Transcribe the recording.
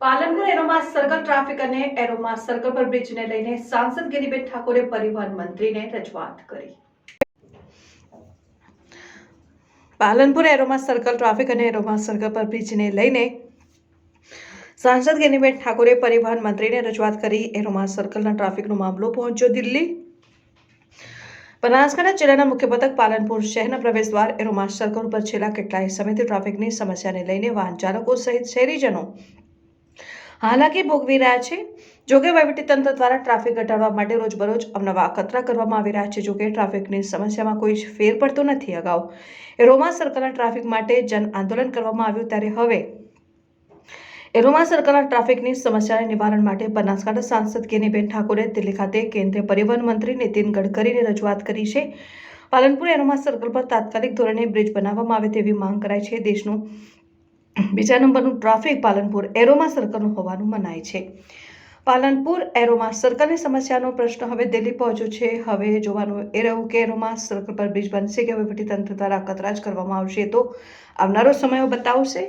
Palanpur Aroma's circle traffic અને Aroma circle પર બ્રિજને લઈને સાંસદ ગિરીબેન ઠાકોરે પરિવહન મંત્રીને રજૂઆત કરી. પાલનપુર એરોમા સર્કલ ટ્રાફિક અને એરોમા સર્કલ પર બ્રિજને લઈને સાંસદ ગિરીબેન ઠાકોરે પરિવહન મંત્રીને રજૂઆત કરી. એરોમાસ સર્કલના ટ્રાફિકનો મામલો પહોંચ્યો દિલ્હી. બનાસકાંઠા જિલ્લાના મુખ્ય મથક પાલનપુર શહેરના પ્રવેશદ્વાર એરોમાસ સર્કલ પર છેલ્લા કેટલાય સમયથી ટ્રાફિકની સમસ્યાને લઈને વાહન ચાલકો સહિત શહેરીજનો હાલાકી ભોગવી રહ્યા છે. જોકે તંત્ર દ્વારા ટ્રાફિક ઘટાડવા માટે રોજબરોજ અવનવા અખતરા કરવામાં આવી રહ્યા છે. જોકે ટ્રાફિકની સમસ્યામાં કોઈ ફેર પડતો નથી અગાઉ. એરોમા સર્કલના ટ્રાફિક માટે જન આંદોલન કરવામાં આવ્યું ત્યારે હવે એરોમા સર્કલના ટ્રાફિકની સમસ્યાને નિવારણ માટે બનાસકાંઠા સાંસદ કેનીબેન ઠાકોરે દિલ્હી ખાતે કેન્દ્રીય પરિવહન મંત્રી નીતિન ગડકરીને રજૂઆત કરી છે. પાલનપુર એરોમા સર્કલ પર તાત્કાલિક ધોરણે બ્રિજ બનાવવામાં આવે તેવી માંગ કરાઈ છે. દેશનું બીજા નંબરનું ટ્રાફિક પાલનપુર એરોમા સર્કલનું હોવાનું મનાય છે. પાલનપુર એરોમા સર્કલની સમસ્યાનો પ્રશ્ન હવે દિલ્હી પહોંચ્યો છે. હવે જોવાનું એ રહ્યું કે એરોમા સર્કલ પર બ્રિજ બનશે કે તંત્ર દ્વારા કતરાજ કરવામાં આવશે તો આવનારો સમય બતાવશે.